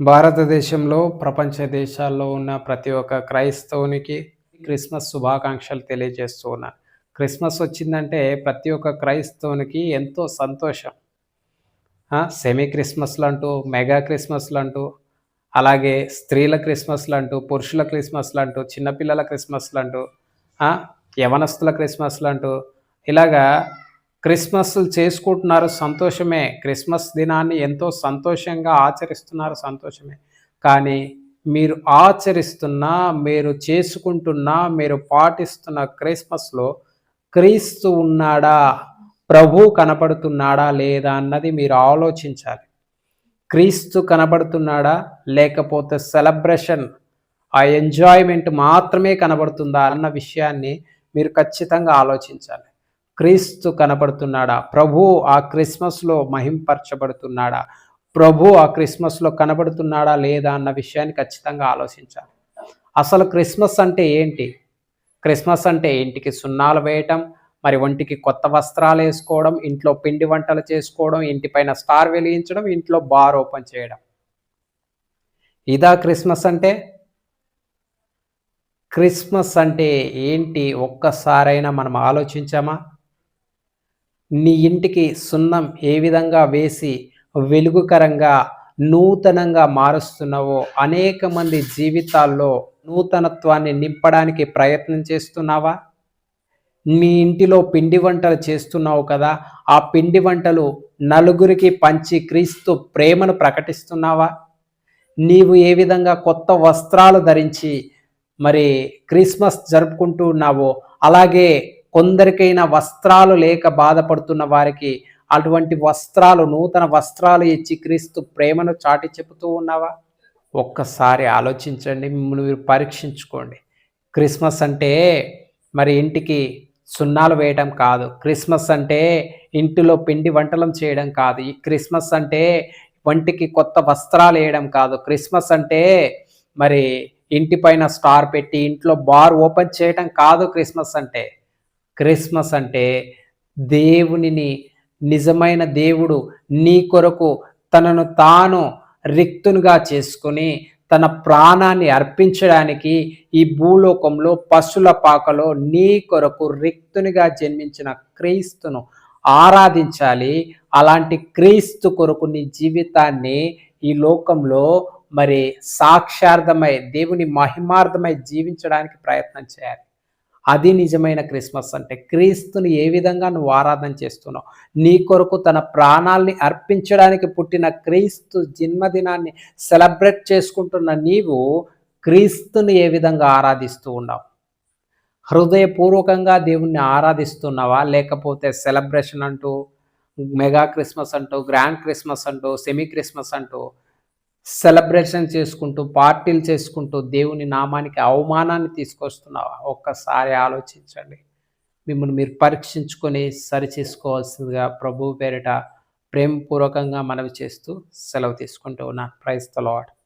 భారతదేశంలో ప్రపంచ దేశాల్లో ఉన్న ప్రతి ఒక్క క్రైస్తవునికి క్రిస్మస్ శుభాకాంక్షలు తెలియజేస్తూ ఉన్నాను క్రిస్మస్ వచ్చిందంటే ప్రతి ఒక్క క్రైస్తవునికి ఎంతో సంతోషం. సెమీ క్రిస్మస్లు అంటూ మెగా క్రిస్మస్లు అంటూ అలాగే స్త్రీల క్రిస్మస్లు అంటూ పురుషుల క్రిస్మస్లు అంటూ చిన్నపిల్లల క్రిస్మస్లు అంటూ యవనస్తుల క్రిస్మస్లు అంటూ ఇలాగా క్రిస్మస్లు చేసుకుంటున్నారు సంతోషమే. క్రిస్మస్ దినాన్ని ఎంతో సంతోషంగా ఆచరిస్తున్నారు సంతోషమే. కానీ మీరు ఆచరిస్తున్న మీరు చేసుకుంటున్న మీరు పాటిస్తున్న క్రిస్మస్లో క్రీస్తు ఉన్నాడా? ప్రభు కనపడుతున్నాడా లేదా అన్నది మీరు ఆలోచించాలి. క్రీస్తు కనబడుతున్నాడా? లేకపోతే సెలబ్రేషన్ ఆ ఎంజాయ్మెంట్ మాత్రమే కనబడుతుందా అన్న విషయాన్ని మీరు ఖచ్చితంగా ఆలోచించాలి. క్రీస్తు కనబడుతున్నాడా ప్రభు ఆ క్రిస్మస్లో మహింపరచబడుతున్నాడా? ప్రభు ఆ క్రిస్మస్లో కనబడుతున్నాడా లేదా అన్న విషయాన్ని ఖచ్చితంగా ఆలోచించాలి. అసలు క్రిస్మస్ అంటే ఏంటి? క్రిస్మస్ అంటే ఇంటికి సున్నాలు వేయటం మరి ఒంటికి కొత్త వస్త్రాలు వేసుకోవడం ఇంట్లో పిండి వంటలు చేసుకోవడం ఇంటిపైన స్టార్ వెలిగించడం ఇంట్లో బార్ ఓపెన్ చేయడం. ఇదా క్రిస్మస్ అంటే? క్రిస్మస్ అంటే ఏంటి? ఒక్కసారైనా మనం ఆలోచించామా? నీ ఇంటికి సున్నం ఏ విధంగా వేసి వెలుగుకరంగా నూతనంగా మారుస్తున్నావో అనేక మంది జీవితాల్లో నూతనత్వాన్ని నింపడానికి ప్రయత్నం చేస్తున్నావా? నీ ఇంటిలో పిండి వంటలు చేస్తున్నావు కదా ఆ పిండి వంటలు నలుగురికి పంచి క్రీస్తు ప్రేమను ప్రకటిస్తున్నావా? నీవు ఏ విధంగా కొత్త వస్త్రాలు ధరించి మరి క్రిస్మస్ జరుపుకుంటూ ఉన్నావో అలాగే కొందరికైనా వస్త్రాలు లేక బాధపడుతున్న వారికి అటువంటి వస్త్రాలు నూతన వస్త్రాలు ఇచ్చి క్రీస్తు ప్రేమను చాటి చెబుతూ ఉన్నావా? ఒక్కసారి ఆలోచించండి మిమ్మల్ని మీరు పరీక్షించుకోండి. క్రిస్మస్ అంటే మరి ఇంటికి సున్నాలు వేయడం కాదు. క్రిస్మస్ అంటే ఇంటిలో పిండి వంటలం చేయడం కాదు. ఈ క్రిస్మస్ అంటే వంటికి కొత్త వస్త్రాలు వేయడం కాదు. క్రిస్మస్ అంటే మరి ఇంటిపైన స్టార్ పెట్టి ఇంట్లో బార్ ఓపెన్ చేయడం కాదు క్రిస్మస్ అంటే. క్రిస్మస్ అంటే దేవునిని నిజమైన దేవుడు నీ కొరకు తనను తాను రిక్తునిగా చేసుకుని తన ప్రాణాన్ని అర్పించడానికి ఈ భూలోకంలో పశుల పాకలో నీ కొరకు రిక్తునిగా జన్మించిన క్రీస్తును ఆరాధించాలి. అలాంటి క్రీస్తు కొరకు నీ జీవితాన్ని ఈ లోకంలో మరి సాక్షార్థమై దేవుని మహిమార్థమై జీవించడానికి ప్రయత్నం చేయాలి. అది నిజమైన క్రిస్మస్ అంటే క్రీస్తుని ఏ విధంగా నువ్వు ఆరాధన చేస్తున్నావు? నీ కొరకు తన ప్రాణాల్ని అర్పించడానికి పుట్టిన క్రీస్తు జన్మదినాన్ని సెలబ్రేట్ చేసుకుంటున్న నీవు క్రీస్తుని ఏ విధంగా ఆరాధిస్తూ ఉన్నావు? హృదయపూర్వకంగా దేవుణ్ణి ఆరాధిస్తున్నావా? లేకపోతే సెలబ్రేషన్ అంటూ మెగా క్రిస్మస్ అంటూ గ్రాండ్ క్రిస్మస్ అంటూ సెమీ క్రిస్మస్ అంటూ సెలబ్రేషన్ చేసుకుంటూ పార్టీలు చేసుకుంటూ దేవుని నామానికి అవమానాన్ని తీసుకొస్తున్నావా? ఒక్కసారి ఆలోచించండి. మిమ్మల్ని మీరు పరీక్షించుకొని సరి చేసుకోవాల్సిందిగా ప్రభు పేరిట ప్రేమపూర్వకంగా మనవి చేస్తూ సెలవు తీసుకుంటూ ఉన్నాను. ప్రైజ్ తలవాడు